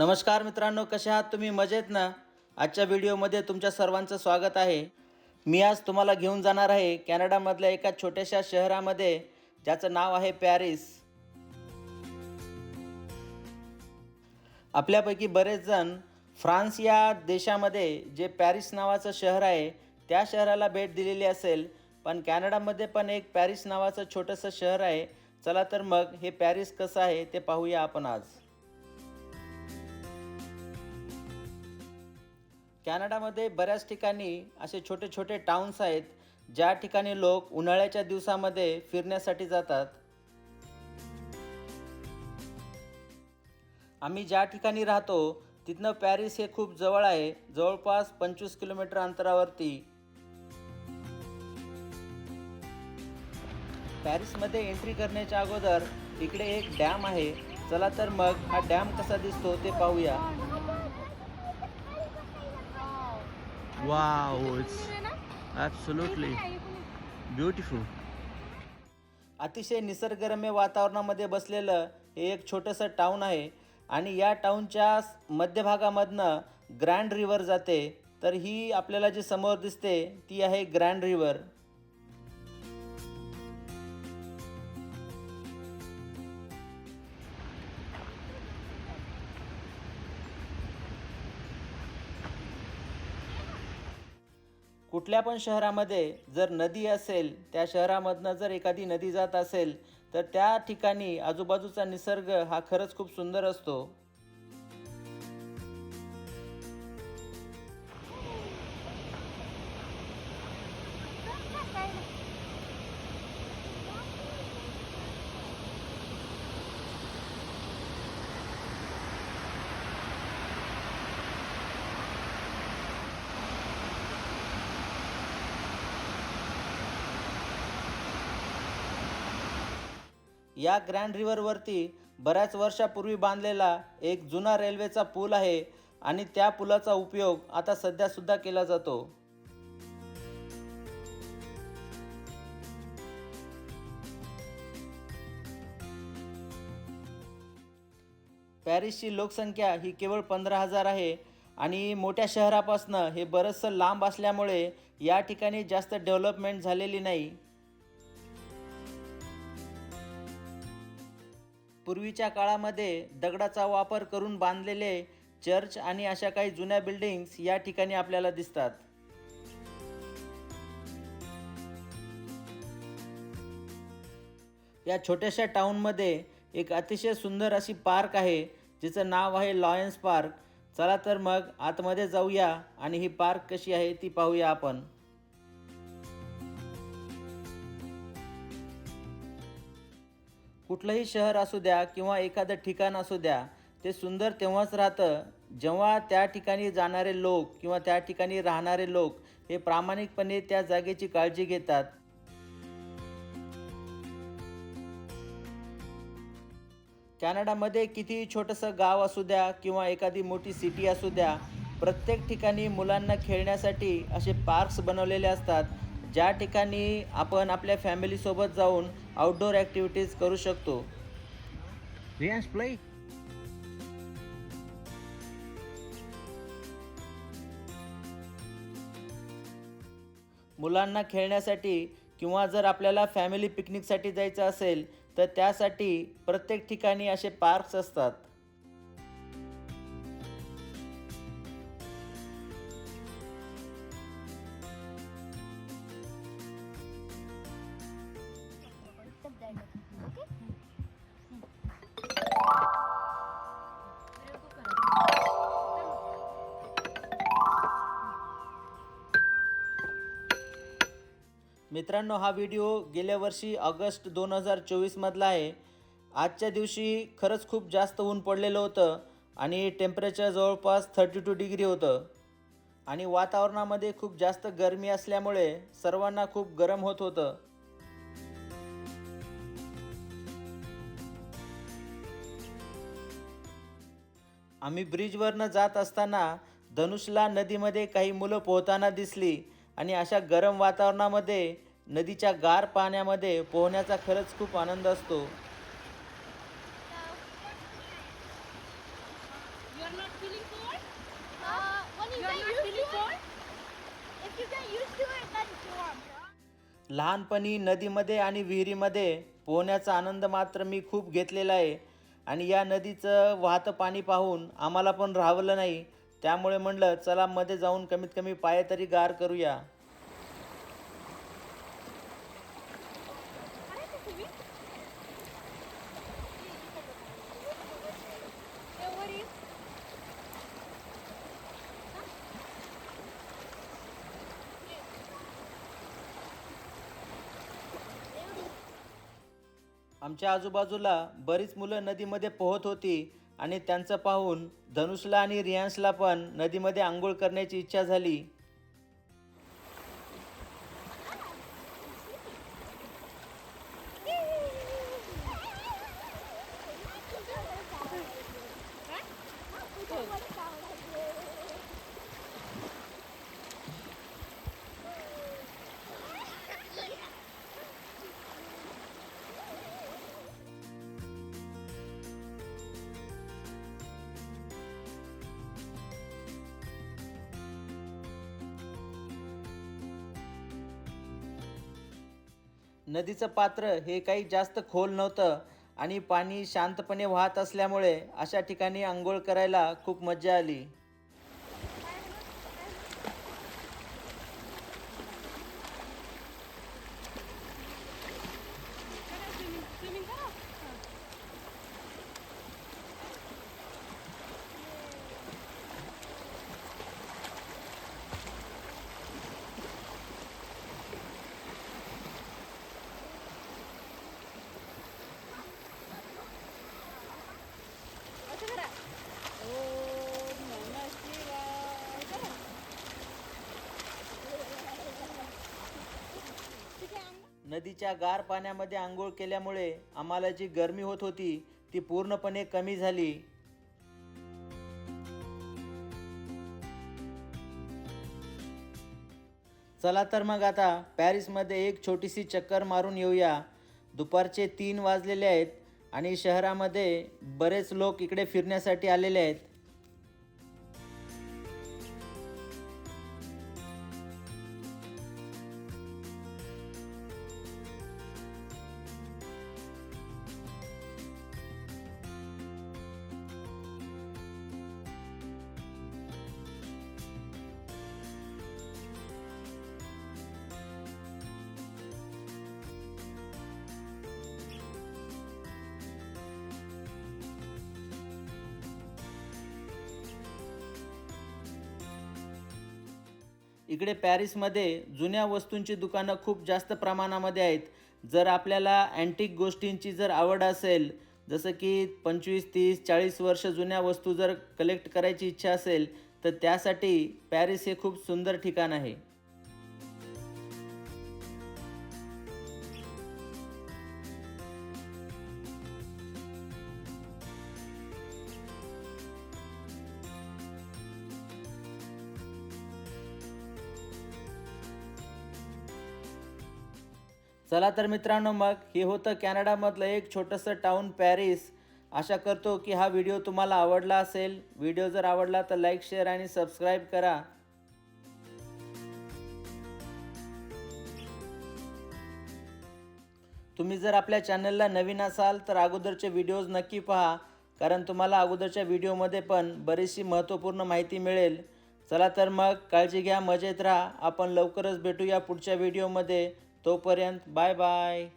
नमस्कार मित्रांनो कसे आहात तुम्ही? मजेत ना? आजच्या व्हिडिओमध्ये तुमच्या सर्वांचं स्वागत आहे. मी आज तुम्हाला घेऊन जाणार आहे कॅनडामधल्या एका छोट्याशा शहरामध्ये ज्याचं नाव आहे पॅरिस. आपल्यापैकी बरेच जण फ्रान्स या देशामध्ये जे पॅरिस नावाचं शहर आहे त्या शहराला भेट दिलेली असेल. पण कॅनडामध्ये पण एक पॅरिस नावाचं छोटंसं शहर आहे. चला तर मग हे पॅरिस कसं आहे ते पाहूया आपण आज. कॅनडामध्ये बऱ्याच ठिकाणी असे छोटे छोटे टाउन्स आहेत ज्या ठिकाणी लोक उन्हाळ्याच्या दिवसामध्ये फिरण्यासाठी जातात. आम्ही ज्या ठिकाणी राहतो तिथनं पॅरिस हे खूप जवळ आहे जवळपास पंचवीस किलोमीटर अंतरावरती. पॅरिसमध्ये एंट्री करण्याच्या अगोदर इकडे एक डॅम आहे चला तर मग हा डॅम कसा दिसतो ते पाहूया. Wow, it's absolutely beautiful. अतिशय निसर्गरम्य वातावरणामध्ये बसलेलं हे एक छोटंसं टाऊन आहे आणि या टाऊनच्या मध्यभागामधनं ग्रँड रिव्हर जाते. तर ही आपल्याला जी समोर दिसते ती आहे ग्रँड रिव्हर कुठल्या पण शहरामध्ये जर नदी असेल त्या शहरामधनं जर एखादी नदी जात असेल तर त्या ठिकाणी आजूबाजूचा निसर्ग हा खरंच खूप सुंदर असतो. या ग्रँड रिव्हरवरती बऱ्याच वर्षापूर्वी बांधलेला एक जुना रेल्वेचा पूल आहे आणि त्या पुलाचा उपयोग आता सध्यासुद्धा केला जातो. पॅरिसची लोकसंख्या ही केवळ पंधरा हजार आहे आणि मोठ्या शहरापासनं हे बरंचसं लांब असल्यामुळे या ठिकाणी जास्त डेव्हलपमेंट झालेली नाही. पूर्वीच्या काळामध्ये दगडाचा वापर करून बांधलेले चर्च आणि अशा काही जुन्या बिल्डिंग्स या ठिकाणी आपल्याला दिसतात. या छोट्याशा टाऊनमध्ये एक अतिशय सुंदर अशी पार्क आहे जिचं नाव आहे लॉयन्स पार्क. चला तर मग आतमध्ये जाऊया आणि ही पार्क कशी आहे ती पाहूया आपण. कुठलंही शहर असू द्या किंवा एखादं ठिकाण असू द्या ते सुंदर तेव्हाच राहतं जेव्हा त्या ठिकाणी जाणारे लोक किंवा त्या ठिकाणी राहणारे लोक हे प्रामाणिकपणे त्या जागेची काळजी घेतात. कॅनडामध्ये कितीही छोटंसं गाव असू द्या किंवा एखादी मोठी सिटी असू द्या प्रत्येक ठिकाणी मुलांना खेळण्यासाठी असे पार्क्स बनवलेले असतात ज्या ठिकाणी आपण आपल्या फॅमिलीसोबत जाऊन आउटडोअर ॲक्टिव्हिटीज करू शकतो. मुलांना खेळण्यासाठी किंवा जर आपल्याला फॅमिली पिकनिकसाठी जायचं असेल तर त्यासाठी प्रत्येक ठिकाणी असे पार्क्स असतात मित्रांनो हा व्हिडिओ गेल्या वर्षी ऑगस्ट दोन हजार चोवीसमधला आहे. आजच्या दिवशी खरंच खूप जास्त ऊन पडलेलं होतं आणि टेम्परेचर जवळपास थर्टी टू डिग्री होतं. आणि वातावरणामध्ये खूप जास्त गरमी असल्यामुळे सर्वांना खूप गरम होत होतं. आम्ही ब्रिजवरनं जात असताना धनुषला नदीमध्ये काही मुलं पोहताना दिसली. आणि अशा गरम वातावरणामध्ये नदीच्या गार पाण्यामध्ये पोहण्याचा खरंच खूप आनंद असतो. लहानपणी नदीमध्ये आणि विहिरीमध्ये पोहण्याचा आनंद मात्र मी खूप घेतलेला आहे. आणि या नदीचं वाहतं पाणी पाहून आम्हाला पण राहवलं नाही. त्यामुळे म्हणलं चला मध्ये जाऊन कमीत कमी पाय तरी गार करूया. आमच्या आजूबाजूला बरीच मुलं नदीमध्ये पोहत होती. आणि त्यांचं पाहून धनुषला आणि रियांशला पण नदीमध्ये आंघोळ करण्याची इच्छा झाली. नदीचं पात्र हे काही जास्त खोल नव्हतं आणि पाणी शांतपणे वाहत असल्यामुळे अशा ठिकाणी आंघोळ करायला खूप मजा आली. नदीच्या गार पाण्यामध्ये आंघोळ केल्यामुळे आम्हाला जी गरमी होत होती ती पूर्णपणे कमी झाली. चला तर मग आता पॅरिसमध्ये एक छोटीशी चक्कर मारून येऊया. दुपारचे तीन वाजलेले आहेत आणि शहरामध्ये बरेच लोक इकडे फिरण्यासाठी आलेले आहेत. इकडे पॅरिसमध्ये जुन्या वस्तूंची दुकानं खूप जास्त प्रमाणामध्ये आहेत. जर आपल्याला अँटिक गोष्टींची जर आवड असेल जसं की पंचवीस तीस चाळीस वर्ष जुन्या वस्तू जर कलेक्ट करायची इच्छा असेल तर त्यासाठी पॅरिस हे खूप सुंदर ठिकाण आहे. चला तर मित्रांनो मग हे होतं कॅनडामधलं एक छोटंसं टाऊन पॅरिस. आशा करतो की हा व्हिडिओ तुम्हाला आवडला असेल. व्हिडिओ जर आवडला तर लाईक शेअर आणि सबस्क्राईब करा. तुम्ही जर आपल्या चॅनलला नवीन असाल तर अगोदरचे व्हिडिओज नक्की पहा. कारण तुम्हाला अगोदरच्या व्हिडिओमध्ये पण बरीचशी महत्त्वपूर्ण माहिती मिळेल. चला तर मग काळजी घ्या मजेत राहा. आपण लवकरच भेटूया पुढच्या व्हिडिओमध्ये तोपर्यंत बाय बाय.